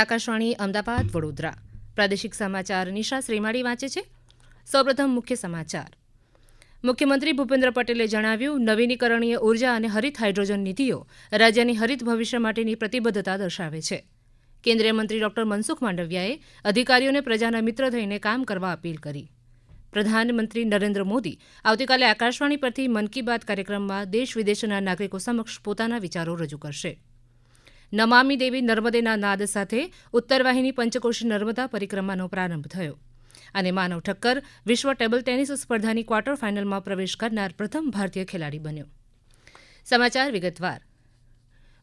આકાશવાણી, અમદાવાદ, વડોદરા. પ્રાદેશિક સમાચાર નિશા શ્રીમાળી વાંચે છે. સૌપ્રથમ મુખ્ય સમાચાર. મુખ્યમંત્રી ભૂપેન્દ્ર પટેલે જણાવ્યું, નવીનીકરણીય ઊર્જા અને હરિત હાઇડ્રોજન નીતિઓ રાજ્યની હરિત ભવિષ્ય માટેની પ્રતિબદ્ધતા દર્શાવે છે. કેન્દ્રીય મંત્રી ડોક્ટર મનસુખ માંડવિયાએ અધિકારીઓને પ્રજાના મિત્ર થઈને કામ કરવા અપીલ કરી. પ્રધાનમંત્રી નરેન્દ્ર મોદી આવતીકાલે આકાશવાણી પરથી મન કી બાત કાર્યક્રમમાં દેશ વિદેશના નાગરિકો સમક્ષ પોતાના વિચારો રજૂ કરશે. નમામી દેવી નર્મદેના નાદ સાથે ઉત્તરવાહિની પંચકોશી નર્મદા પરિક્રમાનો પ્રારંભ થયો. અને માનવ ઠક્કર વિશ્વ ટેબલ ટેનિસ સ્પર્ધાની ક્વાર્ટર ફાઇનલમાં પ્રવેશ કરનાર પ્રથમ ભારતીય ખેલાડી બન્યો. સમાચાર વિગતવાર.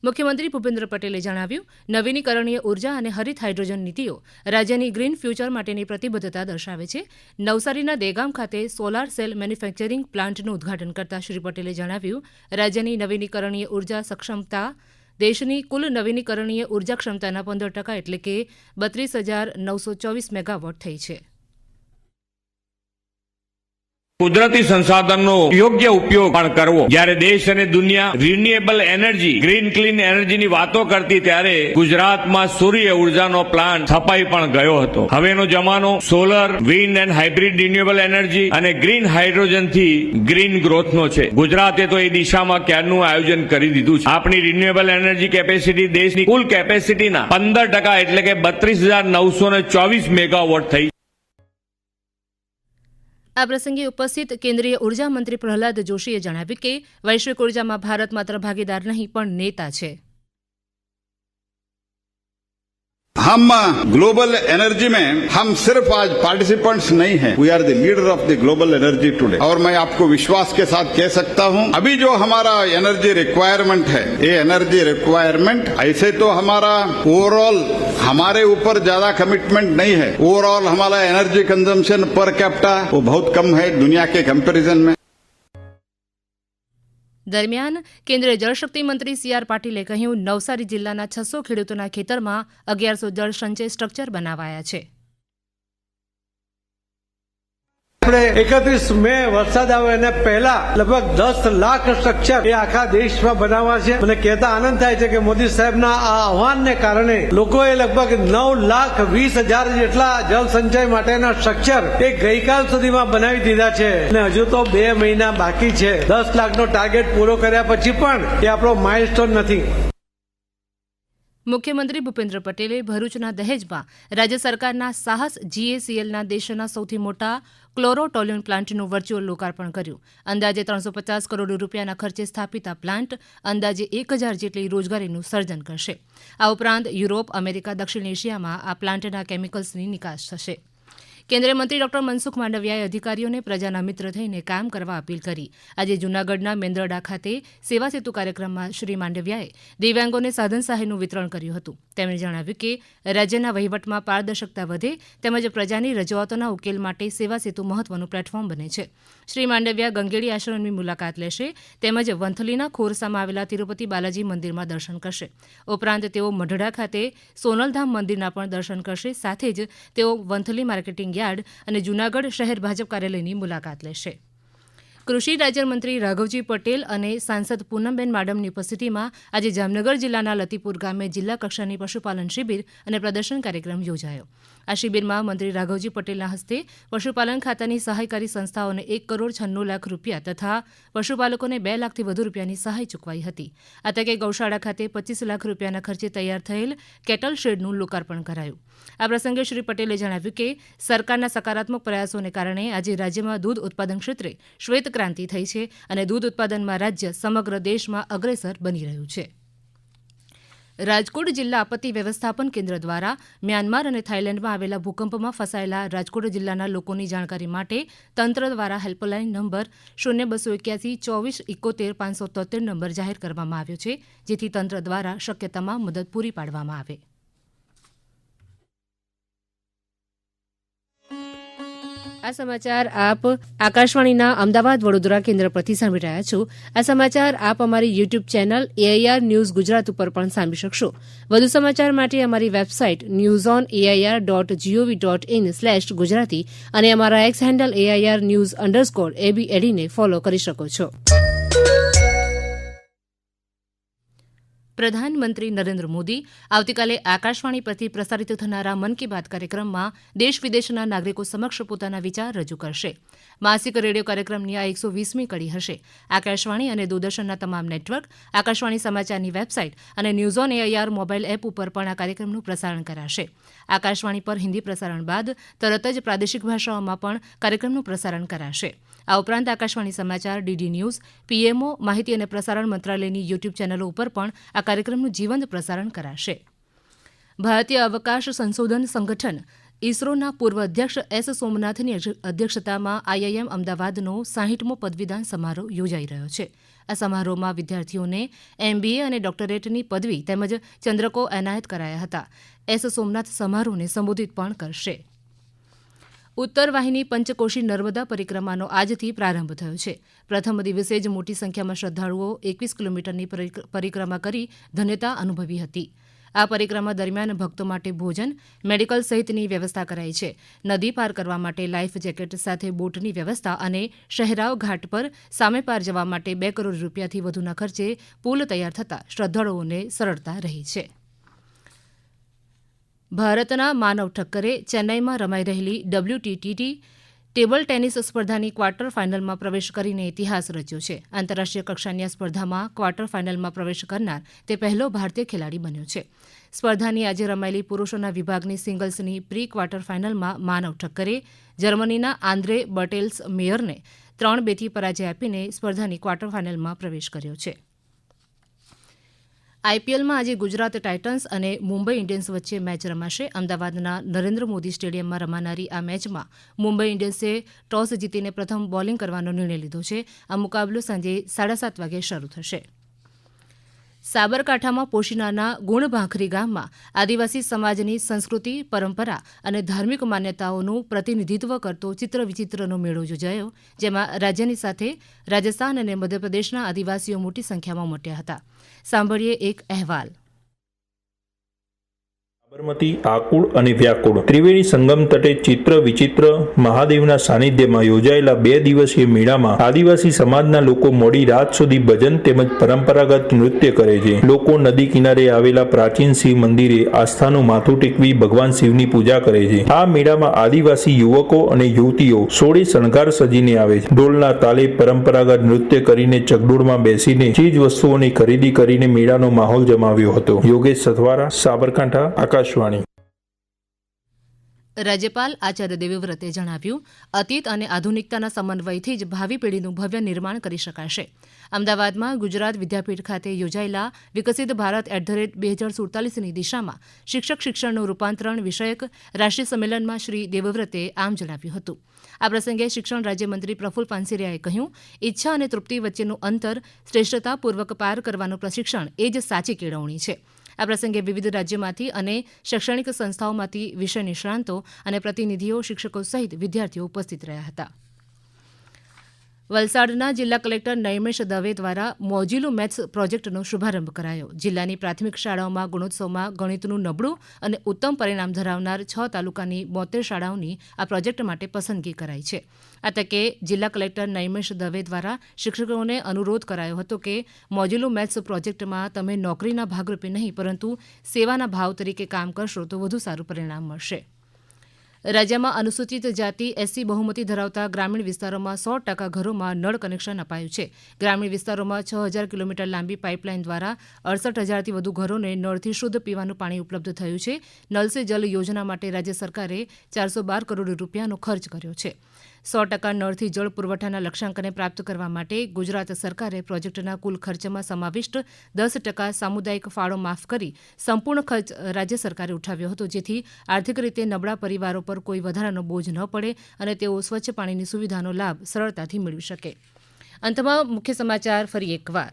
મુખ્યમંત્રી ભૂપેન્દ્ર પટેલે જણાવ્યું, નવીનીકરણીય ઊર્જા અને હરિત હાઇડ્રોજન નીતિઓ રાજ્યની ગ્રીન ફ્યુચર માટેની પ્રતિબદ્ધતા દર્શાવે છે. નવસારીના દેગામ ખાતે સોલાર સેલ મેન્યુફેક્ચરિંગ પ્લાન્ટનું ઉદઘાટન કરતા શ્રી પટેલે જણાવ્યું, રાજ્યની નવીનીકરણીય ઊર્જા સક્ષમતા દેશની કુલ નવીનીકરણીય ઊર્જા ક્ષમતાના પંદર ટકા એટલે કે બત્રીસ હજાર નવસો ચોવીસ મેગાવોટ થઈ છે. કુદરતી સંસાધનનો યોગ્ય ઉપયોગ પણ કરવો. જ્યારે દેશ અને દુનિયા રિન્યુએબલ એનર્જી ગ્રીન ક્લીન એનર્જીની વાતો કરતી ત્યારે ગુજરાતમાં સૂર્ય ઉર્જાનો પ્લાન્ટ સ્થપાઈ પણ ગયો હતો. હવેનો જમાનો solar wind and hybrid renewable energy અને ગ્રીન હાઇડ્રોજનથી ગ્રીન ગ્રોથનો છે. ગુજરાતે તો એ દિશામાં ક્યારનું આયોજન કરી દીધું છે. આપણી રિન્યુએબલ એનર્જી કેપેસિટી દેશની કુલ કેપેસિટીના પંદર ટકા એટલે કે બત્રીસ હજાર નવસો ને ચોવીસ મેગાવોટ થઈ આ પ્રસંગે ઉપસ્થિત કેન્દ્રીય ઊર્જા મંત્રી પ્રહલાદ જોશીએ જણાવ્યું કે વૈશ્વિક ઉર્જામાં ભારત માત્ર ભાગીદાર નહીં, પણ નેતા છે. हम ग्लोबल एनर्जी में हम सिर्फ़ आज पार्टिसिपेंट्स नहीं हैं। We are the leader of the global energy today और मैं आपको विश्वास के साथ कह सकता हूँ, अभी जो हमारा एनर्जी रिक्वायरमेंट है, ये एनर्जी रिक्वायरमेंट ऐसे तो हमारा ओवरऑल हमारे ऊपर ज़्यादा कमिटमेंट नहीं है। ओवरऑल हमारा एनर्जी कंजम्पशन पर कैप्टा वो बहुत कम है दुनिया के कंपेरिजन में। દરમિયાન કેન્દ્રીય જળશક્તિ મંત્રી સી આર પાટીલે કહ્યું, નવસારી જિલ્લાના છસો ખેડૂતોના ખેતરમાં અગિયારસો જળસંચય સ્ટ્રક્ચર બનાવાયા છે. આપણે એકત્રીસ મે વરસાદ આવે એના પહેલા લગભગ દસ લાખ સ્ટ્રક્ચર એ આખા દેશમાં બનાવવા છે. મને કહેતા આનંદ થાય છે કે મોદી સાહેબના આ આહવાનને કારણે લોકોએ લગભગ નવ લાખ વીસ હજાર જેટલા જળ સંચય માટેના સ્ટ્રક્ચર એ ગઈકાલ સુધીમાં બનાવી દીધા છે. અને હજુ તો બે મહિના બાકી છે. દસ લાખનો ટાર્ગેટ પૂરો કર્યા પછી પણ એ આપણો માઇલસ્ટોન નથી. મુખ્યમંત્રી ભૂપેન્દ્ર પટેલે ભરૂચના દહેજમાં રાજ્ય સરકારના સાહસ જીએસીએલના દેશના સૌથી મોટા ક્લોરોટોલ્યુન પ્લાન્ટનું વર્ચ્યુઅલ લોકાર્પણ કર્યું. અંદાજે ત્રણસો પચાસ કરોડ રૂપિયાના ખર્ચે સ્થાપિત આ પ્લાન્ટ અંદાજે એક હજાર જેટલી રોજગારીનું સર્જન કરશે. આ ઉપરાંત યુરોપ, અમેરિકા, દક્ષિણ એશિયામાં આ પ્લાન્ટના કેમિકલ્સની નિકાસ થશે. કેન્દ્રીય મંત્રી ડોક્ટર મનસુખ માંડવિયાએ અધિકારીઓને પ્રજાના મિત્ર થઈને કામ કરવા અપીલ કરી. આજે જૂનાગઢના મેંદરડા ખાતે સેવા સેતુ કાર્યક્રમમાં શ્રી માંડવિયાએ દિવ્યાંગોને સાધન સહાયનું વિતરણ કર્યું હતું. તેમણે જણાવ્યું કે, રાજ્યના વહીવટમાં પારદર્શકતા વધે તેમજ પ્રજાની રજૂઆતોના ઉકેલ માટે સેવા સેતુ મહત્વનું પ્લેટફોર્મ બને છે. શ્રી માંડવિયા ગંગેડી આશ્રમની મુલાકાત લેશે તેમજ વંથલીના ખોરસામાં આવેલા તિરુપતિ બાલાજી મંદિરમાં દર્શન કરશે. ઉપરાંત તેઓ મઢડા ખાતે સોનલધામ મંદિરના પણ દર્શન કરશે. સાથે જ તેઓ વંથલી માર્કેટિંગ યાર્ડ અને જૂનાગઢ શહેર ભાજપ કાર્યાલયની મુલાકાત લેશે. કૃષિ રાજ્યમંત્રી રાઘવજી પટેલ અને સાંસદ પૂનમબેન માડમની ઉપસ્થિતિમાં આજે જામનગર જિલ્લાના લતીપુર ગામે જિલ્લા કક્ષાની પશુપાલન શિબિર અને પ્રદર્શન કાર્યક્રમ યોજાયો. આ શિબિરમાં મંત્રી રાઘવજી પટેલના હસ્તે પશુપાલન ખાતાની સહાયકારી સંસ્થાઓને એક કરોડ છન્નું લાખ રૂપિયા તથા પશુપાલકોને બે લાખથી વધુ રૂપિયાની સહાય ચૂકવાઈ હતી. આ તકે ગૌશાળા ખાતે પચીસ લાખ રૂપિયાના ખર્ચે તૈયાર થયેલ કેટલ શેડનું લોકાર્પણ કરાયું. આ પ્રસંગે શ્રી પટેલે જણાવ્યું કે સરકારના સકારાત્મક પ્રયાસોને કારણે આજે રાજ્યમાં દૂધ ઉત્પાદન ક્ષેત્રે શ્વેત ક્રાંતિ થઈ છે અને દૂધ ઉત્પાદનમાં રાજ્ય સમગ્ર દેશમાં અગ્રેસર બની રહ્યું છે. રાજકોટ જિલ્લા આપત્તિ વ્યવસ્થાપન કેન્દ્ર દ્વારા મ્યાનમાર અને થાઇલેન્ડમાં આવેલા ભૂકંપમાં ફસાયેલા રાજકોટ જિલ્લાના લોકોની જાણકારી માટે તંત્ર દ્વારા હેલ્પલાઇન નંબર શૂન્ય બસો એક્યાસી ચોવીસ ઇકોતેર પાંચસો તોતેર નંબર જાહેર કરવામાં આવ્યો છે, જેથી તંત્ર દ્વારા શક્ય તમામ મદદ પૂરી પાડવામાં આવે. આ સમાચાર આપ આકાશવાણીના અમદાવાદ વડોદરા કેન્દ્ર પરથી સાંભળી રહ્યા છો. આ સમાચાર આપ અમારી YouTube channel AIR News Gujarat ઉપર પણ સાંભળી શકશો. વધુ સમાચાર માટે અમારી website news on AIR dot GOV dot in slash Gujarati અને અમારા X handle AIR News underscore એબીએડીને follow કરી શકો છો. પ્રધાનમંત્રી નરેન્દ્ર મોદી આવતીકાલે આકાશવાણી પરથી પ્રસારિત થનારા મન કી બાત કાર્યક્રમમાં દેશ વિદેશના નાગરિકો સમક્ષ પોતાના વિચાર રજૂ કરશે. માસિક રેડિયો કાર્યક્રમની આ એકસો વીસમી કડી હશે. આકાશવાણી અને દૂરદર્શનના તમામ નેટવર્ક, આકાશવાણી સમાચારની વેબસાઇટ અને news on AIR mobile app ઉપર પણ આ કાર્યક્રમનું પ્રસારણ કરાશે. આકાશવાણી પર હિન્દી પ્રસારણ બાદ તરત જ પ્રાદેશિક ભાષાઓમાં પણ કાર્યક્રમનું પ્રસારણ કરાશે. આ ઉપરાંત આકાશવાણી સમાચાર ડીડી ન્યૂઝ, પીએમઓ, માહિતી અને પ્રસારણ મંત્રાલયની યુટ્યુબ ચેનલો ઉપર પણ આ કાર્યક્રમનું જીવંત પ્રસારણ કરાશે. ભારતીય અવકાશ સંશોધન સંગઠન, ઇસરોના પૂર્વ અધ્યક્ષ એસ સોમનાથની અધ્યક્ષતામાં આઈઆઈએમ અમદાવાદનો સાહીઠમો પદવીદાન સમારોહ યોજાઈ રહ્યો છે. આ સમારોહમાં વિદ્યાર્થીઓને એમબીએ અને ડોક્ટરેટની પદવી તેમજ ચંદ્રકો એનાયત કરાયા હતા. એસ સોમનાથ સમારોહને સંબોધિત પણ કરશે. ઉત્તર વાહિની પંચકોશી નર્મદા પરિક્રમાનો આજથી પ્રારંભ થયો છે. પ્રથમ દિવસે જ મોટી સંખ્યામાં શ્રદ્ધાળુઓ એકવીસ કિલોમીટરની પરિક્રમા કરી ધન્યતા અનુભવી હતી. આ પરિક્રમા દરમિયાન ભક્તો માટે ભોજન, મેડિકલ સહિતની વ્યવસ્થા કરાઈ છે. નદી પાર કરવા માટે લાઇફ જેકેટ સાથે બોટની વ્યવસ્થા અને શહેરાવ ઘાટ પર સામે પાર જવા માટે બે કરોડ રૂપિયાથી વધુના ખર્ચે પુલ તૈયાર થતાં શ્રદ્ધાળુઓને સરળતા રહી છે. ભારતના માનવ ઠક્કરે ચેન્નાઈમાં રમાઈ રહેલી ડબલ્યુટીટી ટેબલ ટેનિસ સ્પર્ધાની ક્વાર્ટર ફાઇનલમાં પ્રવેશ કરીને ઇતિહાસ રચ્યો છે. આંતરરાષ્ટ્રીય કક્ષાની આ સ્પર્ધામાં ક્વાર્ટર ફાઇનલમાં પ્રવેશ કરનાર તે પહેલો ભારતીય ખેલાડી બન્યો છે. સ્પર્ધાની આજે રમાયેલી પુરૂષોના વિભાગની સિંગલ્સની પ્રી ક્વાર્ટર ફાઇનલમાં માનવ ઠક્કરે જર્મનીના આંદ્રે બટેલ્સ મેયરને ત્રણ બેથી પરાજય આપીને સ્પર્ધાની ક્વાર્ટર ફાઇનલમાં પ્રવેશ કર્યો છે. આઈપીએલમાં આજે ગુજરાત ટાઇટન્સ અને મુંબઈ ઇન્ડિયન્સ વચ્ચે મેચ રમાશે. અમદાવાદના નરેન્દ્ર મોદી સ્ટેડિયમમાં રમાનારી આ મેચમાં મુંબઈ ઇન્ડિયન્સે ટોસ જીતીને પ્રથમ બોલિંગ કરવાનો નિર્ણય લીધો છે. આ મુકાબલો સાંજે સાડા સાત વાગે શરૂ થશે. સાબરકાંઠામાં પોશીનાના ગુણભાંખરી ગામમાં આદિવાસી સમાજની સંસ્કૃતિ, પરંપરા અને ધાર્મિક માન્યતાઓનું પ્રતિનિધિત્વ કરતો ચિત્ર વિચિત્રનો મેળો યોજાયો, જેમાં રાજ્યની સાથે રાજસ્થાન અને મધ્યપ્રદેશના આદિવાસીઓ મોટી સંખ્યામાં ઉમટ્યા હતા. સાંભળીએ એક અહેવાલ. સાબરમતી, આકુળ અને વ્યાકુળ. ત્રિવેણી સંગમ તટે ચિત્ર વિચિત્ર મહાદેવના સાનિધ્યમાં યોજાયેલા બે દિવસીય મેળામાં આદિવાસી સમાજના લોકો મોડી રાત સુધી ભજન તેમજ પરંપરાગત નૃત્ય કરે છે. લોકો નદી કિનારે આવેલા પ્રાચીન શિવ મંદિરે આસ્થાનું માથું ટેકવી ભગવાન શિવની પૂજા કરે છે. આ મેળામાં આદિવાસી યુવકો અને યુવતીઓ સોળે શણગાર સજીને આવે છે. ઢોલના તાલે પરંપરાગત નૃત્ય કરીને ચકડોળમાં બેસીને ચીજ વસ્તુઓની ખરીદી કરીને મેળાનો માહોલ જમાવ્યો હતો. યોગેશ સથવારા, સાબરકાંઠા આકાશવાણી. રાજ્યપાલ આચાર્ય દેવવ્રતે જણાવ્યું, અતીત અને આધુનિકતાના સમન્વયથી જ ભાવિ પેઢીનું ભવ્ય નિર્માણ કરી શકાશે. અમદાવાદમાં ગુજરાત વિદ્યાપીઠ ખાતે યોજાયેલા વિકસિત ભારત એટ ધ રેટ બે હજાર સુડતાલીસની દિશામાં શિક્ષક શિક્ષણનું રૂપાંતરણ વિષયક રાષ્ટ્રીય સંમેલનમાં શ્રી દેવવ્રતે આમ જણાવ્યું હતું. આ પ્રસંગે શિક્ષણ રાજ્યમંત્રી પ્રફુલ પાનસેરિયાએ કહ્યું, ઈચ્છા અને તૃપ્તિ વચ્ચેનું અંતર શ્રેષ્ઠતાપૂર્વક પાર કરવાનું પ્રશિક્ષણ એ જ સાચી કેળવણી છે. આ પ્રસંગે વિવિધ રાજ્યોમાંથી અને શૈક્ષણિક સંસ્થાઓમાંથી વિષય નિષ્ણાંતો અને પ્રતિનિધિઓ, શિક્ષકો સહિત વિદ્યાર્થીઓ ઉપસ્થિત રહ્યા હતા. વલસાડના જિલ્લા કલેક્ટર નૈમેશ દવે દ્વારા મોજિલો મેથ્સ પ્રોજેક્ટનો શુભારંભ કરાયો. જિલ્લાની પ્રાથમિક શાળાઓમાં ગુણોત્સવમાં ગણિતનું નબળું અને ઉત્તમ પરિણામ ધરાવનાર છ તાલુકાની બોતેર શાળાઓની આ પ્રોજેક્ટ માટે પસંદગી કરાઈ છે. આ તકે જિલ્લા કલેક્ટર નૈમેશ દવે દ્વારા શિક્ષકોને અનુરોધ કરાયો હતો કે મોજિલો મેથ્સ પ્રોજેક્ટમાં તમે નોકરીના ભાગરૂપે નહીં, પરંતુ સેવાના ભાવ તરીકે કામ કરશો તો વધુ સારું પરિણામ મળશે. રાજ્યમાં અનુસૂચિત જાતિ એસસી બહુમતી ધરાવતા ગ્રામીણ વિસ્તારોમાં સો ટકા ઘરોમાં નળ કનેક્શન અપાયું છે. ગ્રામીણ વિસ્તારોમાં છ હજાર કિલોમીટર લાંબી પાઇપલાઇન દ્વારા અડસઠ હજારથી વધુ ઘરોને નળથી શુદ્ધ પીવાનું પાણી ઉપલબ્ધ થયું છે. નલ સે જલ યોજના માટે રાજ્ય સરકારે ચારસો બાર કરોડ રૂપિયાનો ખર્ચ કર્યો છે. સો ટકા નળથી જળ પુરવઠાના લક્ષ્યાંકને પ્રાપ્ત કરવા માટે ગુજરાત સરકારે પ્રોજેક્ટના કુલ ખર્ચમાં સમાવિષ્ટ દસ ટકા સામુદાયિક ફાળો માફ કરી સંપૂર્ણ ખર્ચ રાજ્ય સરકારે ઉઠાવ્યો હતો, જેથી આર્થિક રીતે નબળા પરિવારો પર કોઈ વધારાનો બોજ ન પડે અને તેઓ સ્વચ્છ પાણીની સુવિધાનો લાભ સરળતાથી મેળવી શકે. અંતમાં મુખ્ય સમાચાર ફરી એકવાર.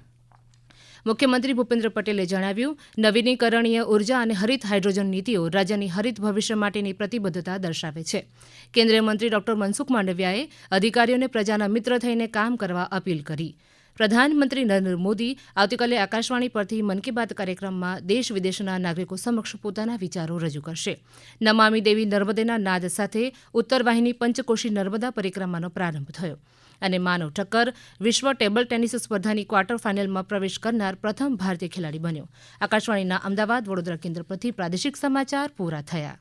મુખ્યમંત્રી ભૂપેન્દ્ર પટેલે જણાવ્યું, નવીનીકરણીય ઊર્જા અને હરિત હાઇડ્રોજન નીતિઓ રાજ્યની હરિત ભવિષ્ય માટેની પ્રતિબદ્ધતા દર્શાવે છે. કેન્દ્રીય મંત્રી ડોક્ટર મનસુખ માંડવિયાએ અધિકારીઓને પ્રજાના મિત્ર થઈને કામ કરવા અપીલ કરી. પ્રધાનમંત્રી નરેન્દ્ર મોદી આવતીકાલે આકાશવાણી પરથી મન કી બાત કાર્યક્રમમાં દેશ વિદેશના નાગરિકો સમક્ષ પોતાના વિચારો રજૂ કરશે. નમામી દેવી નર્મદેના નાદ સાથે ઉત્તર વાહિની પંચકોશી નર્મદા પરિક્રમાનો પ્રારંભ થયો. અને માનવ ઠક્કર વિશ્વ ટેબલ ટેનિસ સ્પર્ધાની ક્વાર્ટર ફાઇનલમાં પ્રવેશ કરનાર પ્રથમ ભારતીય ખેલાડી બન્યો. આકાશવાણીના અમદાવાદ વડોદરા કેન્દ્ર પરથી પ્રાદેશિક સમાચાર પૂરા થયા.